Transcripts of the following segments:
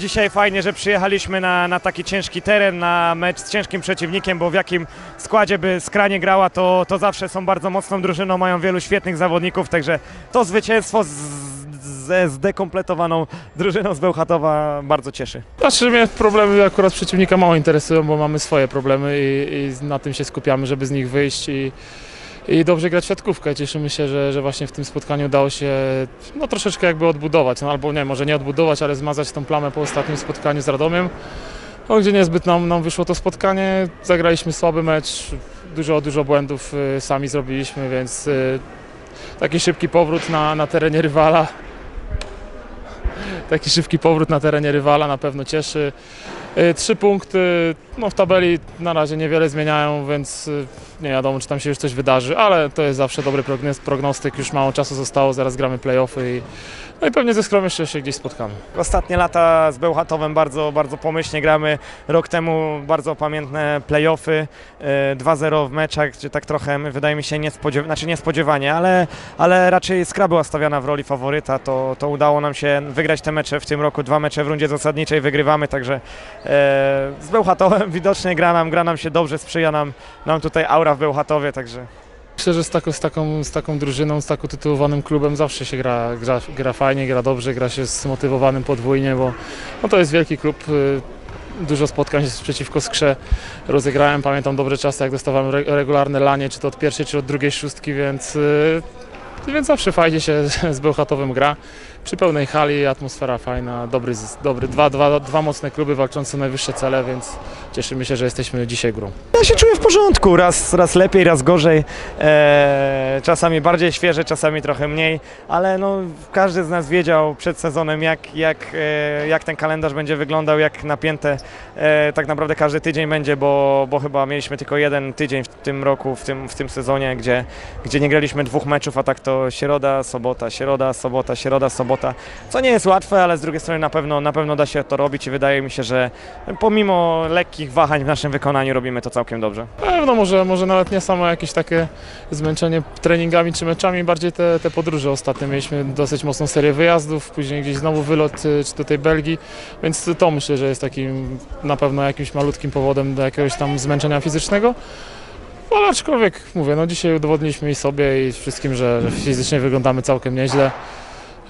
Dzisiaj fajnie, że przyjechaliśmy na, na taki ciężki teren, na mecz z ciężkim przeciwnikiem, bo w jakim składzie by Skranie grała, to, to zawsze są bardzo mocną drużyną, mają wielu świetnych zawodników, także to zwycięstwo z, ze zdekompletowaną drużyną z Bełchatowa bardzo cieszy. Znaczy mnie problemy akurat przeciwnika mało interesują, bo mamy swoje problemy i, i na tym się skupiamy, żeby z nich wyjść i, i dobrze grać w siatkówkę. Cieszymy się, że, że właśnie w tym spotkaniu udało się no, troszeczkę jakby odbudować, no, albo nie, może nie odbudować, ale zmazać tą plamę po ostatnim spotkaniu z Radomiem, no, gdzie niezbyt nam, nam wyszło to spotkanie. Zagraliśmy słaby mecz, dużo, dużo błędów y, sami zrobiliśmy, więc y, taki szybki powrót na, na terenie rywala taki szybki powrót na terenie rywala na pewno cieszy. Y, Trzy punkty, no w tabeli na razie niewiele zmieniają, więc y, nie wiadomo, czy tam się już coś wydarzy, ale to jest zawsze dobry prognos- prognostyk, już mało czasu zostało, zaraz gramy playoffy i, no i pewnie ze Skromem jeszcze się gdzieś spotkamy. Ostatnie lata z Bełchatowem bardzo, bardzo pomyślnie gramy. Rok temu bardzo pamiętne playoffy, e, 2-0 w meczach, gdzie tak trochę, wydaje mi się, niespodziew- znaczy niespodziewanie, ale, ale raczej Skra była stawiana w roli faworyta, to, to udało nam się wygrać te mecze w tym roku, dwa mecze w rundzie zasadniczej wygrywamy, także e, z Bełchatowem widocznie gra nam, gra nam się dobrze, sprzyja nam, nam tutaj aura w Bełchatowie, także Myślę, że z, taką, z, taką, z taką drużyną, z taką tytułowanym klubem zawsze się gra, gra, gra fajnie, gra dobrze, gra się zmotywowanym podwójnie, bo no to jest wielki klub. y, Dużo spotkań przeciwko Skrze rozegrałem. Pamiętam dobre czasy, jak dostawałem re- regularne lanie, czy to od pierwszej, czy od drugiej szóstki, więc, y, więc zawsze fajnie się z Bełchatowem gra. Przy pełnej hali, atmosfera fajna, dobry, dobry dwa, dwa, dwa mocne kluby walczące o najwyższe cele, więc cieszymy się, że jesteśmy dzisiaj grą. Ja się czuję w porządku, raz, raz lepiej, raz gorzej. E, czasami bardziej świeże, czasami trochę mniej, ale no, każdy z nas wiedział przed sezonem, jak, jak, e, jak ten kalendarz będzie wyglądał, jak napięte e, tak naprawdę każdy tydzień będzie, bo, bo chyba mieliśmy tylko jeden tydzień w tym roku, w tym, w tym sezonie, gdzie, gdzie nie graliśmy dwóch meczów, a tak to środa, sobota, środa, sobota, środa, sobota, co nie jest łatwe, ale z drugiej strony na pewno, na pewno da się to robić i wydaje mi się, że pomimo lekkich wahań w naszym wykonaniu robimy to całkiem dobrze. Pewno może, może nawet nie samo jakieś takie zmęczenie treningami czy meczami, bardziej te, te podróże ostatnio. Mieliśmy dosyć mocną serię wyjazdów, później gdzieś znowu wylot y, czy do tej Belgii, więc to myślę, że jest takim na pewno jakimś malutkim powodem do jakiegoś tam zmęczenia fizycznego. Ale aczkolwiek mówię, no dzisiaj udowodniliśmy i sobie i wszystkim, że, że fizycznie wyglądamy całkiem nieźle.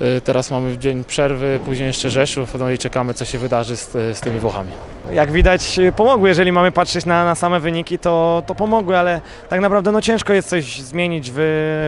Y, Teraz mamy dzień przerwy, później jeszcze Rzeszów, no i czekamy co się wydarzy z, z tymi Włochami. jak widać y, pomogły, jeżeli mamy patrzeć na, na same wyniki, to, to pomogły, ale tak naprawdę no, ciężko jest coś zmienić w,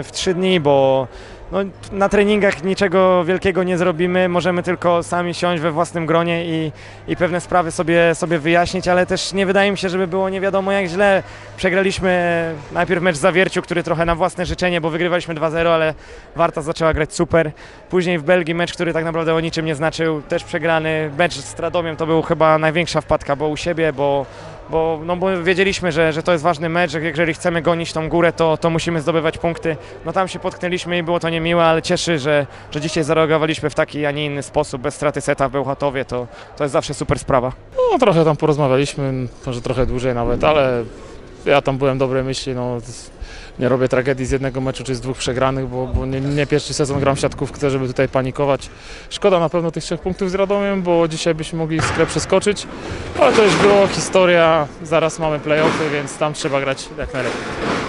w trzy dni, bo no, na treningach niczego wielkiego nie zrobimy, możemy tylko sami siąść we własnym gronie i, i pewne sprawy sobie, sobie wyjaśnić, ale też nie wydaje mi się, żeby było nie wiadomo jak źle. Przegraliśmy najpierw mecz w Zawierciu, który trochę na własne życzenie, bo wygrywaliśmy 2-0, ale Warta zaczęła grać super. Później w Belgii mecz, który tak naprawdę o niczym nie znaczył, też przegrany. Mecz z Tradomiem to był chyba największa wpadka, bo u siebie, bo, bo, no bo wiedzieliśmy, że, że to jest ważny mecz, że jeżeli chcemy gonić tą górę, to, to musimy zdobywać punkty. No tam się potknęliśmy i było to niemiłe, ale cieszy, że, że dzisiaj zareagowaliśmy w taki, a nie inny sposób, bez straty seta w Bełchatowie, to, to jest zawsze super sprawa. No trochę tam porozmawialiśmy, może trochę dłużej nawet, ale ja tam byłem dobrej myśli, no nie robię tragedii z jednego meczu czy z dwóch przegranych, bo, bo nie, nie pierwszy sezon gram w siatkówkę, żeby tutaj panikować. Szkoda na pewno tych trzech punktów z Radomiem, bo dzisiaj byśmy mogli sklep przeskoczyć, ale to już było historia, zaraz mamy playoffy, więc tam trzeba grać jak najlepiej.